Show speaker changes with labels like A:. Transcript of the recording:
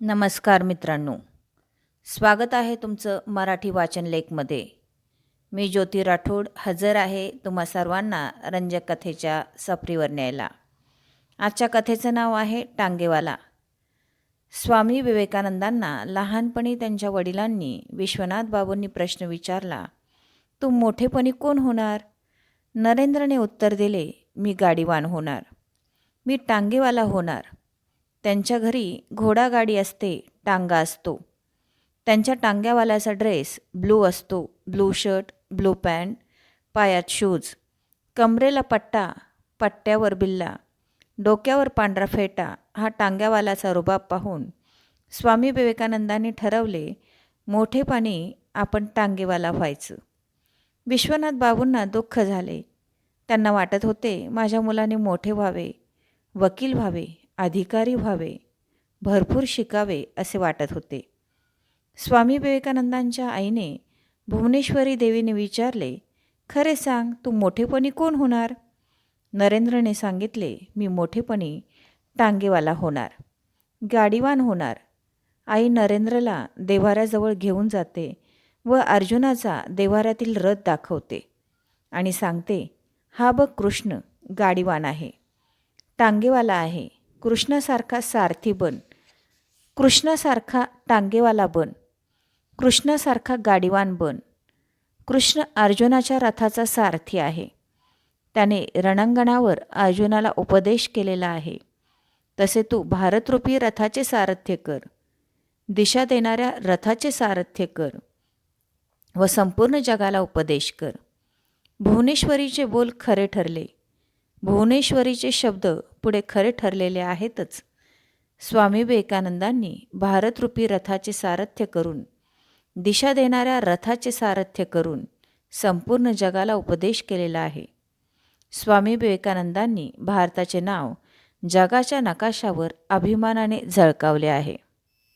A: नमस्कार मित्रांनो. स्वागत आहे तुमचं मराठी वाचन लेखमध्ये. मी ज्योती राठोड हजर आहे तुम्हा सर्वांना रंजक कथेच्या सफरीवर न्यायला. आजच्या कथेचं नाव आहे टांगेवाला. स्वामी विवेकानंदांना लहानपणी त्यांच्या वडिलांनी विश्वनाथ बाबूंनी प्रश्न विचारला तू मोठेपणी कोण होणार? नरेंद्रने उत्तर दिले मी गाडीवान होणार. मी टांगेवाला होणार. त्यांच्या घरी घोडागाडी असते टांगा असतो. त्यांच्या टांग्यावाल्याचा ड्रेस ब्लू असतो ब्लू शर्ट ब्लू पॅन्ट पायात शूज. कमरेला पट्टा पट्ट्यावर बिल्ला. डोक्यावर पांढरा फेटा हा टांग्यावालाचा रुबाब पाहून स्वामी विवेकानंदांनी ठरवले मोठेपणी आपण टांगेवाला व्हायचं. विश्वनाथ बाबूंना दुःख झाले. त्यांना वाटत होते माझ्या मुलाने मोठे व्हावे वकील व्हावे अधिकारी व्हावे भरपूर शिकावे असे वाटत होते. स्वामी विवेकानंदांच्या आईने भुवनेश्वरी देवीने विचारले खरे सांग तू मोठेपणी कोण होणार? नरेंद्रने सांगितले मी मोठेपणी टांगेवाला होणार गाडीवान होणार. आई नरेंद्रला देवाऱ्याजवळ घेऊन जाते व अर्जुनाचा देवाऱ्यातील रथ दाखवते आणि सांगते हा बघ कृष्ण गाडीवान आहे टांगेवाला आहे कृष्णासारखा सारथी बन. कृष्णासारखा टांगेवाला बन. कृष्णासारखा गाडीवान बन. कृष्ण अर्जुनाच्या रथाचा सारथी आहे. त्याने रणांगणावर अर्जुनाला उपदेश केलेला आहे. तसे तू भारतरूपी रथाचे सारथ्य कर. दिशा देणाऱ्या रथाचे सारथ्य कर व संपूर्ण जगाला उपदेश कर. भुवनेश्वरीचे बोल खरे ठरले. भुवनेश्वरीचे शब्द पुढे खरे ठरलेले आहेतच. स्वामी विवेकानंदांनी भारतरूपी रथाचे सारथ्य करून दिशा देणाऱ्या रथाचे सारथ्य करून संपूर्ण जगाला उपदेश केलेला आहे. स्वामी विवेकानंदांनी भारताचे नाव जगाच्या नकाशावर अभिमानाने झळकावले आहे.